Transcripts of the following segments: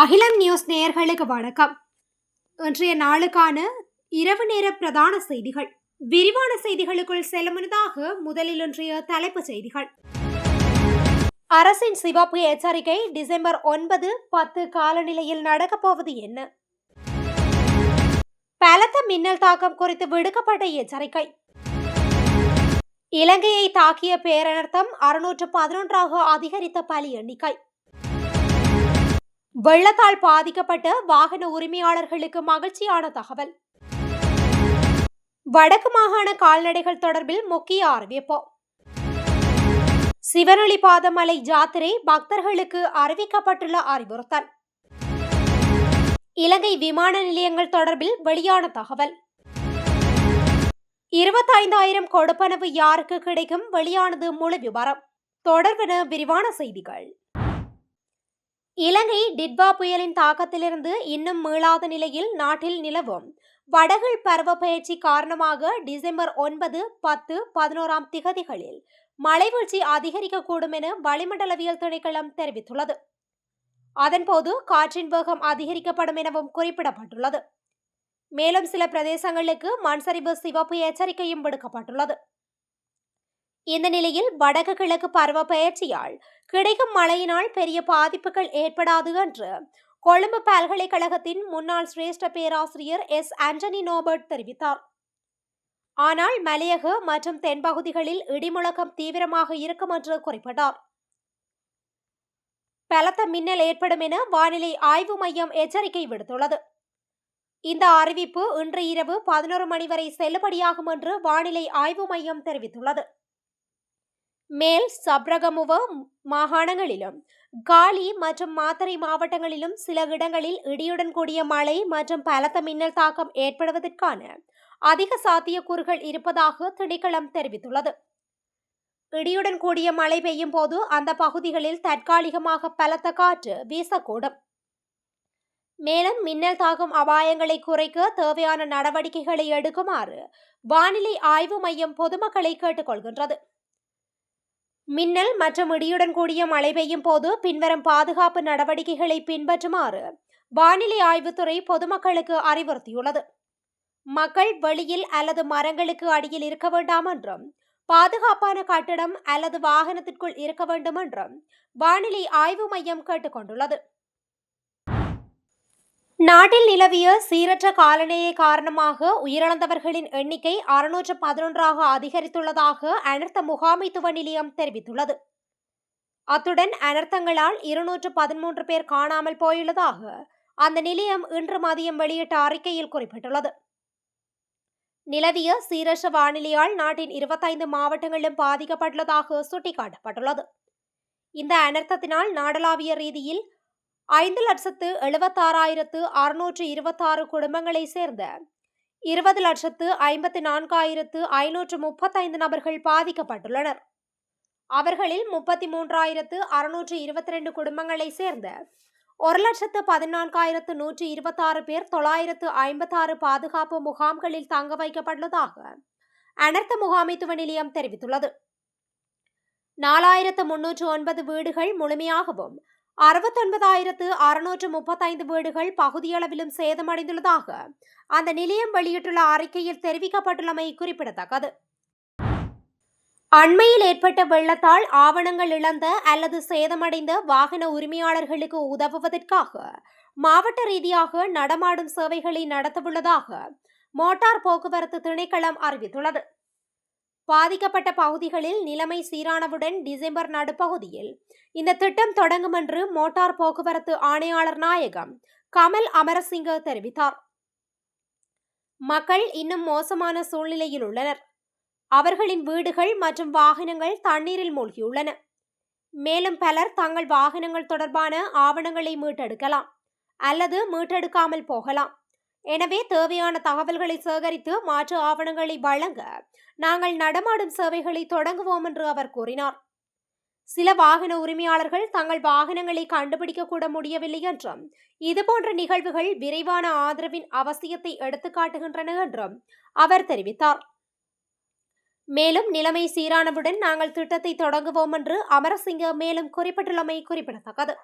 அகிலம் நியூஸ் நேயர்களுக்கு வணக்கம். இன்றைய நாளுக்கான இரவு நேர பிரதான செய்திகள். விரிவான செய்திகளுக்குள் செல்ல முன்னதாக முதலில் இன்றைய தலைப்புச் செய்திகள். அரசின் சிவப்பு எச்சரிக்கை டிசம்பர் ஒன்பது பத்து காலநிலையில் நடக்கப் போவது என்ன? பலத்த மின்னல் தாக்கம் குறித்து விடுக்கப்பட்ட எச்சரிக்கை. இலங்கையை தாக்கிய பேரனர்த்தம் அறுநூற்று பதினொன்றாக அதிகரித்த பலி எண்ணிக்கை. வெள்ளத்தால் பாதிக்கப்பட்ட வாகன உரிமையாளர்களுக்கு மகிழ்ச்சியான தகவல். வடக்கு மாகாண கால்நடைகள் தொடர்பில் முக்கிய அறிவிப்பு. சிவனொளி பாதமலை ஜாத்திரை பக்தர்களுக்கு அறிவிக்கப்பட்டுள்ள அறிவுறுத்தல். இலங்கை விமான நிலையங்கள் தொடர்பில் வெளியான தகவல். இருபத்தைந்தாயிரம் கொடுப்பனவு யாருக்கு கிடைக்கும்? வெளியானது முழு விவரம். தொடர்பென விரிவான செய்திகள். இலங்கை டிட்வா புயலின் தாக்கத்திலிருந்து இன்னும் மீளாத நிலையில் நாட்டில் நிலவும். வடகிழ் பருவப்பெயர்ச்சி காரணமாக டிசம்பர் ஒன்பது பத்து பதினோராம் திகதிகளில் மழைவீழ்ச்சி அதிகரிக்கக்கூடும் என வளிமண்டலவியல் திணைக்களம் தெரிவித்துள்ளது. அதன்போது காற்றின் வேகம் அதிகரிக்கப்படும் எனவும் குறிப்பிடப்பட்டுள்ளது. மேலும் சில பிரதேசங்களுக்கு மண்சரிவு சிவப்பு எச்சரிக்கையும் விடுக்கப்பட்டுள்ளது. இந்த நிலையில் வடக்கு கிழக்கு பருவப்பெயர்ச்சியால் கிடைக்கும் மழையினால் பெரிய பாதிப்புகள் ஏற்படாது என்று கொழும்பு பல்கலைக்கழகத்தின் முன்னாள் சிரேஷ்ட பேராசிரியர் எஸ். ஆண்டனி நோபர்ட் தெரிவித்தார். ஆனால் மலையக மற்றும் தென்பகுதிகளில் இடிமுழக்கம் தீவிரமாக இருக்கும் என்று குறிப்பிட்டார். பலத்த மின்னல் ஏற்படும் என வானிலை ஆய்வு மையம் எச்சரிக்கை விடுத்துள்ளது. இந்த அறிவிப்பு இன்று இரவு பதினோரு மணி வரை செல்லுபடியாகும் என்று வானிலை ஆய்வு மையம் தெரிவித்துள்ளது. மேல் சப்ரகமுவ மாகாணங்களிலும் காலி மற்றும் மாத்தறை மாவட்டங்களிலும் சில இடங்களில் இடியுடன் கூடிய மழை மற்றும் பலத்த மின்னல் தாக்கம் ஏற்படுவதற்கான அதிக சாத்தியக்கூறுகள் இருப்பதாக திணைக்களம் தெரிவித்துள்ளது. இடியுடன் கூடிய மழை பெய்யும் போது அந்த பகுதிகளில் தற்காலிகமாக பலத்த காற்று வீசக்கூடும். மேலும் மின்னல் தாக்கும் அபாயங்களை குறைக்க தேவையான நடவடிக்கைகளை எடுக்குமாறு வானிலை ஆய்வு மையம் பொதுமக்களை கேட்டுக்கொள்கின்றது. மின்னல் மற்றும் இடியுடன் கூடிய மழை பெய்யும் போது பின்வரும் பாதுகாப்பு நடவடிக்கைகளை பின்பற்றுமாறு வானிலை ஆய்வுத்துறை பொதுமக்களுக்கு அறிவுறுத்தியுள்ளது. மக்கள் வெளியில் அல்லது மரங்களுக்கு அடியில் இருக்க வேண்டாம் என்றும் பாதுகாப்பான கட்டடம் அல்லது வாகனத்திற்குள் இருக்க வேண்டும் என்றும் வானிலை ஆய்வு மையம் கேட்டுக்கொண்டுள்ளது. நாட்டில் நிலவிய சீரற்ற காலநிலை காரணமாக உயிரிழந்தவர்களின் எண்ணிக்கை அறுநூற்று பதினொன்றாக அதிகரித்துள்ளதாக அனர்த்த முகாமைத்துவ நிலையம் தெரிவித்துள்ளது. அத்துடன் அனர்த்தங்களால் இருநூற்று பதிமூன்று பேர் காணாமல் போயுள்ளதாக அந்த நிலையம் இன்று மதியம் வெளியிட்ட அறிக்கையில் குறிப்பிட்டுள்ளது. நிலவிய சீரற்ற வானிலையால் நாட்டின் இருபத்தைந்து மாவட்டங்களும் பாதிக்கப்பட்டுள்ளதாக சுட்டிக்காட்டப்பட்டுள்ளது. இந்த அனர்த்தத்தினால் நாடளாவிய ரீதியில் ஐந்து லட்சத்து எழுபத்தாறாயிரத்து அறுநூற்று இருபத்தாறு குடும்பங்களை சேர்ந்த இருபது லட்சத்து ஐம்பத்து நான்காயிரத்து ஐநூற்று முப்பத்தைந்து நபர்கள் பாதிக்கப்பட்டுள்ளனர். அவர்களில் முப்பத்தி மூன்றாயிரத்து அறுநூற்று இருபத்தி ரெண்டு குடும்பங்களை சேர்ந்த ஒரு லட்சத்து பதினான்காயிரத்து நூற்றி இருபத்தாறு பேர் தொள்ளாயிரத்து ஐம்பத்தாறு பாதுகாப்பு முகாம்களில் தங்க வைக்கப்பட்டுள்ளதாக அனர்த்த முகாமைத்துவ நிலையம் தெரிவித்துள்ளது. நாலாயிரத்து முன்னூற்று ஒன்பது வீடுகள் முழுமையாகவும் அறுபத்தொன்பதாயிரத்து அறுநூற்று முப்பத்தைந்து வீடுகள் பகுதியளவிலும் சேதமடைந்துள்ளதாக அந்த நிலையம் வெளியிட்டுள்ள அறிக்கையில் தெரிவிக்கப்பட்டுள்ளமை குறிப்பிடத்தக்கது. அண்மையில் ஏற்பட்ட வெள்ளத்தால் ஆவணங்கள் இழந்த அல்லது சேதமடைந்த வாகன உரிமையாளர்களுக்கு உதவுவதற்காக மாவட்ட ரீதியாக நடமாடும் சேவைகளை நடத்தவுள்ளதாக மோட்டார் போக்குவரத்து திணைக்களம் அறிவித்துள்ளது. பாதிக்கப்பட்ட பகுதிகளில் நிலைமை சீரானவுடன் டிசம்பர் நடுப்பகுதியில். இந்த திட்டம் தொடங்கும் என்று மோட்டார் போக்குவரத்து ஆணையாளர் நாயகம் கமல் அமரசிங்க தெரிவித்தார். மக்கள் இன்னும் மோசமான சூழ்நிலையில் உள்ளனர். அவர்களின் வீடுகள் மற்றும் வாகனங்கள் தண்ணீரில் மூழ்கியுள்ளன. மேலும் பலர் தங்கள் வாகனங்கள் தொடர்பான ஆவணங்களை மீட்டெடுக்கலாம் அல்லது மீட்டெடுக்காமல் போகலாம். எனவே தேவையான தகவல்களை சேகரித்து மாற்று ஆவணங்களை வழங்க நாங்கள் நடமாடும் சேவைகளை தொடங்குவோம் என்று அவர் கூறினார். சில வாகன உரிமையாளர்கள் தங்கள் வாகனங்களை கண்டுபிடிக்க கூட முடியவில்லை என்றும் இதுபோன்ற நிகழ்வுகள் விரைவான ஆதரவின் அவசியத்தை எடுத்துக்காட்டுகின்றன என்றும் அவர் தெரிவித்தார். மேலும் நிலைமை சீரானவுடன் நாங்கள் திட்டத்தை தொடங்குவோம் என்று அமரசிங்க மேலும் குறிப்பிட்டுள்ளமை குறிப்பிடத்தக்கது.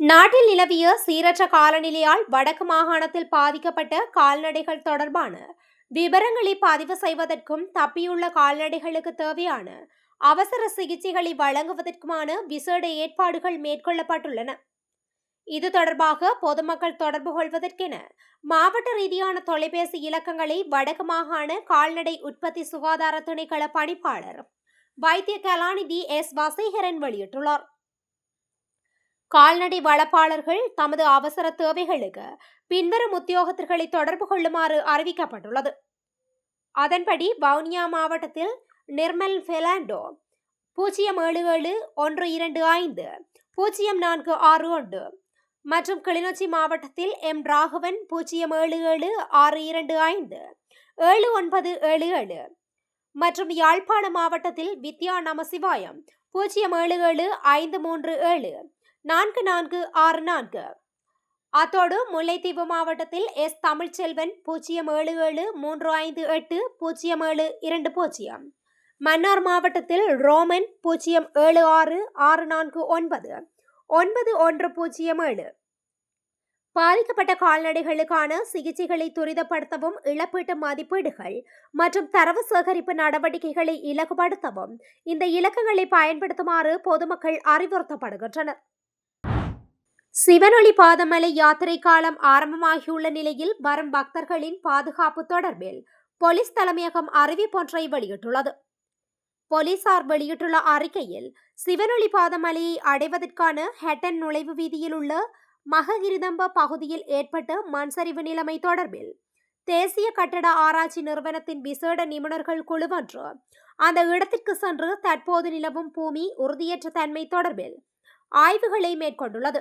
நாட்டில் நிலவிய சீரற்ற காலநிலையால் வடக்கு மாகாணத்தில் பாதிக்கப்பட்ட கால்நடைகள் தொடர்பான விவரங்களை பதிவு செய்வதற்கும் தப்பியுள்ள கால்நடைகளுக்கு தேவையான அவசர சிகிச்சைகளை வழங்குவதற்குமான விசேட ஏற்பாடுகள் மேற்கொள்ளப்பட்டுள்ளன. இது தொடர்பாக பொதுமக்கள் தொடர்பு கொள்வதற்கென மாவட்ட ரீதியான தொலைபேசி இலக்கங்களை வடக்கு மாகாண கால்நடை உற்பத்தி சுகாதார துணைக்கள பணிப்பாளர் வைத்திய கலாநிதி எஸ். வசீகரன் வெளியிட்டுள்ளார். கால்நடை வளப்பாளர்கள் தமது அவசர தேவைகளுக்கு பின்வரும் உத்தியோகத்தர்களை தொடர்பு கொள்ளுமாறு அறிவிக்கப்பட்டுள்ளது. அதன்படி வவுனியா மாவட்டத்தில் நிர்மல் ஃபெலாண்டோ பூஜ்ஜியம் ஏழு ஏழு ஒன்று இரண்டு ஐந்து பூஜ்ஜியம் நான்கு ஆறு ஒன்று மற்றும் கிளிநொச்சி மாவட்டத்தில் எம் ராகவன் பூஜ்ஜியம் ஏழு ஏழு ஆறு இரண்டு ஐந்து ஏழு ஒன்பது ஏழு ஏழு மற்றும் யாழ்ப்பாண மாவட்டத்தில் வித்யா நமசிவாயம் பூஜ்ஜியம் ஏழு ஏழு ஐந்து மூன்று ஏழு நான்கு நான்கு ஆறு நான்கு. அத்தோடு முல்லைத்தீவு மாவட்டத்தில் எஸ் தமிழ்ச்செல்வன் பூஜ்ஜியம் ஏழு ஏழு மூன்று ஐந்து எட்டு பூஜ்ஜியம் ஏழு இரண்டு பூஜ்ஜியம் மன்னார் மாவட்டத்தில் ரோமன் பூஜ்ஜியம் ஏழு ஆறு ஆறு நான்கு ஒன்பது. ஒன்பது ஒன்று பூஜ்ஜியம் ஏழு. பாதிக்கப்பட்ட கால்நடைகளுக்கான சிகிச்சைகளை துரிதப்படுத்தவும் இழப்பீட்டு மதிப்பீடுகள் மற்றும் தரவு சேகரிப்பு நடவடிக்கைகளை இலகுபடுத்தவும் இந்த இலக்கங்களை பயன்படுத்துமாறு பொதுமக்கள் அறிவுறுத்தப்படுகின்றனர். சிவனொளி பாதமலை யாத்திரை காலம் ஆரம்பமாகியுள்ள நிலையில் வரும் பக்தர்களின் பாதுகாப்பு தொடர்பில் போலீஸ் தலைமையகம் அறிவிப்பொன்றை வெளியிட்டுள்ளது. போலீசார் வெளியிட்டுள்ள அறிக்கையில் சிவனொளி பாதமலையை அடைவதற்கான ஹெட்டன் நுழைவு வீதியில் உள்ள மககிரிதம்ப பகுதியில் ஏற்பட்ட மண்சரிவு நிலைமை தொடர்பில் தேசிய கட்டட ஆராய்ச்சி நிறுவனத்தின் விசேட நிபுணர்கள் குழுவொன்று அந்த இடத்திற்கு சென்று தற்போது நிலவும் பூமி உறுதியற்ற தன்மை தொடர்பில் ஆய்வுகளை மேற்கொண்டுள்ளது.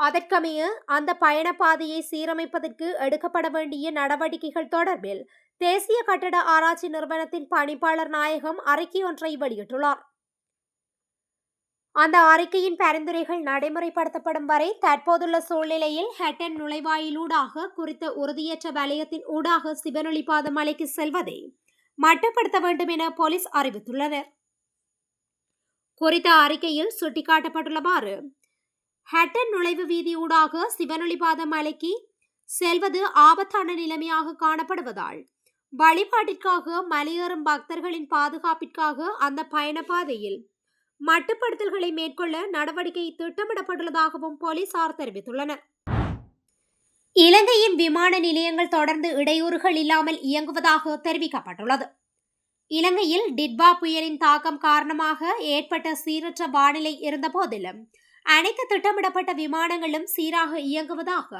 அதற்கமைய அந்த பயணப்பாதையை சீரமைப்பதற்கு எடுக்கப்பட வேண்டிய நடவடிக்கைகள் தொடர்பில் தேசிய கட்டட ஆராய்ச்சி நிறுவனத்தின் பணிப்பாளர் நாயகம் அறிக்கை ஒன்றை வெளியிட்டுள்ளார். அந்த அறிக்கையின் பரிந்துரைகள் நடைமுறைப்படுத்தப்படும் வரை தற்போதுள்ள சூழ்நிலையில் ஹெட்டன் நுழைவாயிலூடாக குறித்த உறுதியற்ற வலயத்தின் ஊடாக சிவனொளிபாத மலைக்கு செல்வதை மட்டுப்படுத்த வேண்டும் என போலீஸ் அறிவித்துள்ளனர். குறித்த அறிக்கையில் சுட்டிக்காட்டப்பட்டுள்ளவாறு ஹட்டன் நுழைவு வீதியூடாக சிவனொளிபாத மலைக்கு செல்வது ஆபத்தான நிலைமையாக காணப்படுவதால் வழிபாட்டிற்காக மலையேறும் பக்தர்களின் பாதுகாப்பிற்காக அந்த பயணப்பாதையில் மட்டுப்படுத்தல்களை மேற்கொள்ள நடவடிக்கை திட்டமிடப்பட்டுள்ளதாகவும் போலீசார் தெரிவித்துள்ளனர். இலங்கையின் விமான நிலையங்கள் தொடர்ந்து இடையூறுகள் இல்லாமல் இயங்குவதாக தெரிவிக்கப்பட்டுள்ளது. இலங்கையில் டிட்வா புயலின் தாக்கம் காரணமாக ஏற்பட்ட சீரற்ற வானிலை இருந்தபோதிலும் அனைத்து திட்டமிடப்பட்ட விமானங்களும் சீராக இயங்குவதாக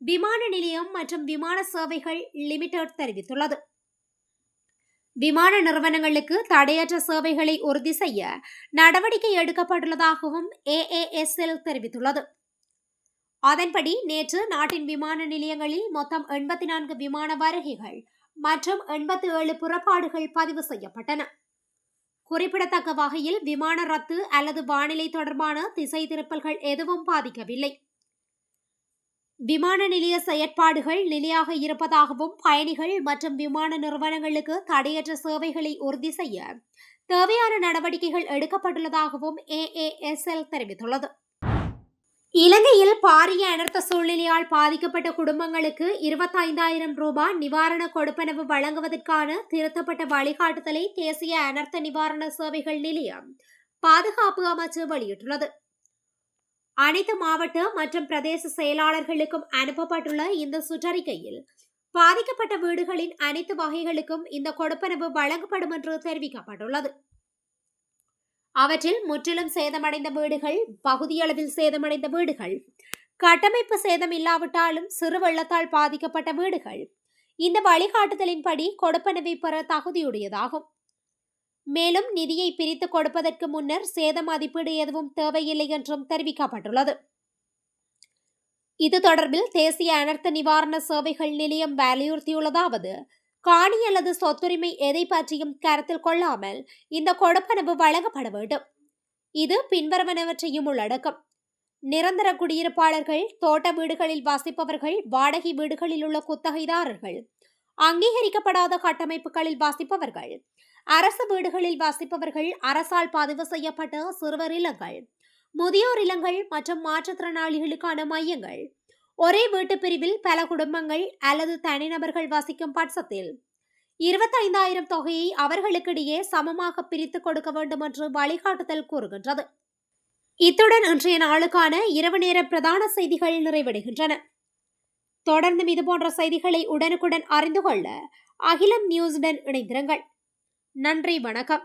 விமான நிலையம் மற்றும் விமான சேவைகள் லிமிடெட் தெரிவித்துள்ளது. விமான நிறுவனங்களுக்கு தடையற்ற சேவைகளை உறுதி செய்ய நடவடிக்கை எடுக்கப்பட்டுள்ளதாகவும் ஏஏஎஸ்எல் தெரிவித்துள்ளது. அதன்படி நேற்று நாட்டின் விமான நிலையங்களில் மொத்தம் எண்பத்தி நான்கு விமான வருகைகள் மற்றும் எண்பத்தி ஏழு புறப்பாடுகள் பதிவு செய்யப்பட்டன. குறிப்பிடத்தக்க வகையில் விமான ரத்து அல்லது வானிலை தொடர்பான திசை திருப்பல்கள் எதுவும் பாதிக்கவில்லை. விமான நிலைய செயற்பாடுகள் நிலையாக இருப்பதாகவும் பயணிகள் மற்றும் விமான நிறுவனங்களுக்கு தடையற்ற சேவைகளை உறுதி செய்ய தேவையான நடவடிக்கைகள் எடுக்கப்பட்டுள்ளதாகவும் ஏஏஎஸ்எல் தெரிவித்துள்ளது. இலங்கையில் பாரிய அனர்த்த சூழ்நிலையால் பாதிக்கப்பட்ட குடும்பங்களுக்கு இருபத்தைந்தாயிரம் ரூபாய் நிவாரண கொடுப்பனவு வழங்குவதற்கான திருத்தப்பட்ட வழிகாட்டுதலை தேசிய அனர்த்த நிவாரண சேவைகள் நிலையம் பாதுகாப்பு அமைச்சு வெளியிட்டுள்ளது. அனைத்து மாவட்ட மற்றும் பிரதேச செயலாளர்களுக்கும் அனுப்பப்பட்டுள்ள இந்த சுற்றறிக்கையில் பாதிக்கப்பட்ட வீடுகளின் அனைத்து வகைகளுக்கும் இந்த கொடுப்பனவு வழங்கப்படும் என்று தெரிவிக்கப்பட்டுள்ளது. அவற்றில் முற்றிலும் சேதமடைந்த வீடுகள் பகுதியளவில் சேதமடைந்த வீடுகள் கட்டமைப்பு சேதம் இல்லாவிட்டாலும் சிறு வெள்ளத்தால் பாதிக்கப்பட்ட வீடுகள். இந்த வழிகாட்டுதலின்படி கொடுப்பனவை பெற தகுதியுடையதாகும். மேலும் நிதியை பிரித்து கொடுப்பதற்கு முன்னர் சேத மதிப்பீடு எதுவும் தேவையில்லை என்றும் தெரிவிக்கப்பட்டுள்ளது. இது தொடர்பில் தேசிய அனர்த்த நிவாரண சேவைகள் நிலையம் வலியுறுத்தியுள்ளதாவது காணி அல்லது சொத்துரிமை எதை பற்றியும் கருத்தில் கொள்ளாமல் இந்த கொடுப்பனவு வழங்கப்பட வேண்டும். இது பின்வருவனவற்றையும் உள்ளடக்கம். நிரந்தர குடியிருப்பாளர்கள் தோட்ட வீடுகளில் வசிப்பவர்கள் வாடகை வீடுகளில் உள்ள குத்தகைதாரர்கள் அங்கீகரிக்கப்படாத கட்டமைப்புகளில் வசிப்பவர்கள் அரசு வீடுகளில் வசிப்பவர்கள் அரசால் பதிவு செய்யப்பட்ட சிறுவர் இல்லங்கள் முதியோர் இல்லங்கள் மற்றும் மாற்றுத்திறனாளிகளுக்கான மையங்கள் ஒரே வீட்டு பிரிவில் பல குடும்பங்கள் அல்லது தனிநபர்கள் வசிக்கும் பட்சத்தில் இருபத்தைந்தாயிரம் தொகையை அவர்களுக்கிடையே சமமாக பிரித்துக் கொடுக்க வேண்டும் என்று வழிகாட்டுதல் கூறுகின்றது. இத்துடன் இன்றைய நாளுக்கான இரவு நேர பிரதான செய்திகள் நிறைவடைகின்றன. தொடர்ந்தும் இதுபோன்ற செய்திகளை உடனுக்குடன் அறிந்து கொள்ள அகிலம் நியூஸுடன் இணைந்திருங்கள். நன்றி வணக்கம்.